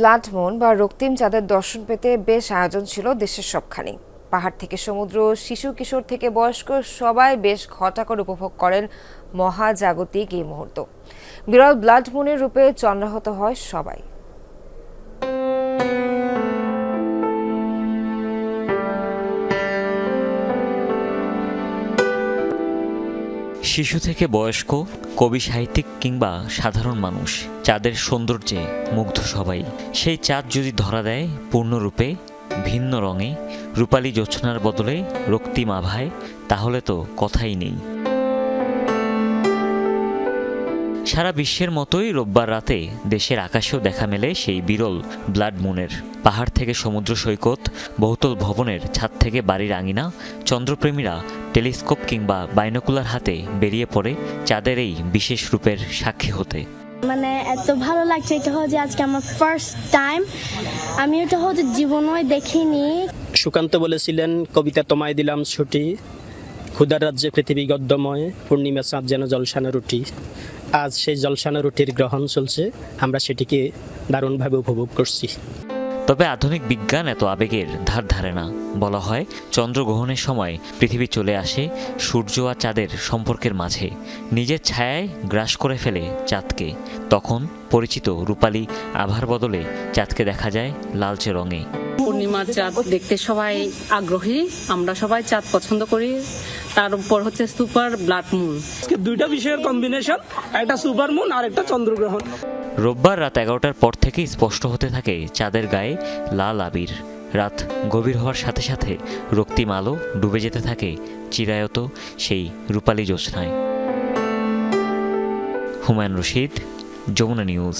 Blood moon বা রক্তিম চাঁদের দর্শন পেতে বেশ আয়োজন ছিল দেশের সবখানে পাহাড় থেকে সমুদ্র, শিশু কিশোর থেকে বয়স্ক সবাই বেশ ঘটাকর উপভোগ করেন মহাজাগতিক এই মুহূর্ত। বিরল ব্লাড মুনের রূপে চন্দ্রাহত হয় সবাই। শিশু থেকে বয়স্ক, কবি, সাহিত্যিক কিংবা সাধারণ মানুষ, চাঁদের সৌন্দর্যে মুগ্ধ সবাই। সেই চাঁদ যদি ধরা দেয় পূর্ণরূপে, ভিন্ন রঙে, রূপালী জোছনার বদলে রক্তিম আভায়, তাহলে তো কথাই নেই। সারা বিশ্বের মতোই রোববার রাতে দেশের আকাশেও দেখা মেলে সেই বিরল ব্লাড মুনের। পাহাড় থেকে সমুদ্র সৈকত, বহুতল ভবনের ছাদ থেকে বাড়ির আঙিনা, চন্দ্রপ্রেমীরা টেলিস্কোপ কিংবা বাইনোকুলার হাতে বেরিয়ে পড়ে চাঁদের এই বিশেষ রূপের সাক্ষী হতে। মানে এত ভালো লাগছে এটা হচ্ছে আজকে আমার ফার্স্ট টাইম আমি এটা হচ্ছে জীবনও দেখিনি। সুকান্ত বলেছিলেন কবিতা তোমায় দিলাম ছুটি। ক্ষুদার রাজ্যে পৃথিবী গদ্যময় পূর্ণিমা চাঁদ যেন জলসানো রুটি। আজ সেই জলসানো রুটির গ্রহণ চলছে আমরা সেটিকে দারুণভাবে উপভোগ করছি। তবে আধুনিক বিজ্ঞান এত আবেগের ধার ধারে না। বলা হয়, চন্দ্রগ্রহণের সময় পৃথিবী চলে আসে সূর্য আর চাঁদের সম্পর্কের মাঝে। নিজের ছায়ায় গ্রাস করে ফেলে চাঁদকে। তখন পরিচিত রূপালী আভার বদলে চাঁদকে দেখা যায় লালচে রঙে। পূর্ণিমার চাঁদ দেখতে সবাই আগ্রহী। আমরা সবাই চাঁদ পছন্দ করি। তার উপর হচ্ছে সুপার ব্লাড মুন। আজকে দুইটা বিষয়ের কম্বিনেশন একটা সুপার মুন আর একটা চন্দ্রগ্রহণ। রোববার রাত এগারোটার পর থেকেই স্পষ্ট হতে থাকে চাঁদের গায়ে লাল আবির। রাত গভীর হওয়ার সাথে সাথে রক্তিম আলো ডুবে যেতে থাকে চিরায়ত সেই রূপালী জ্যোৎস্নায়। হুমায়ুন রশিদ যমুনা নিউজ।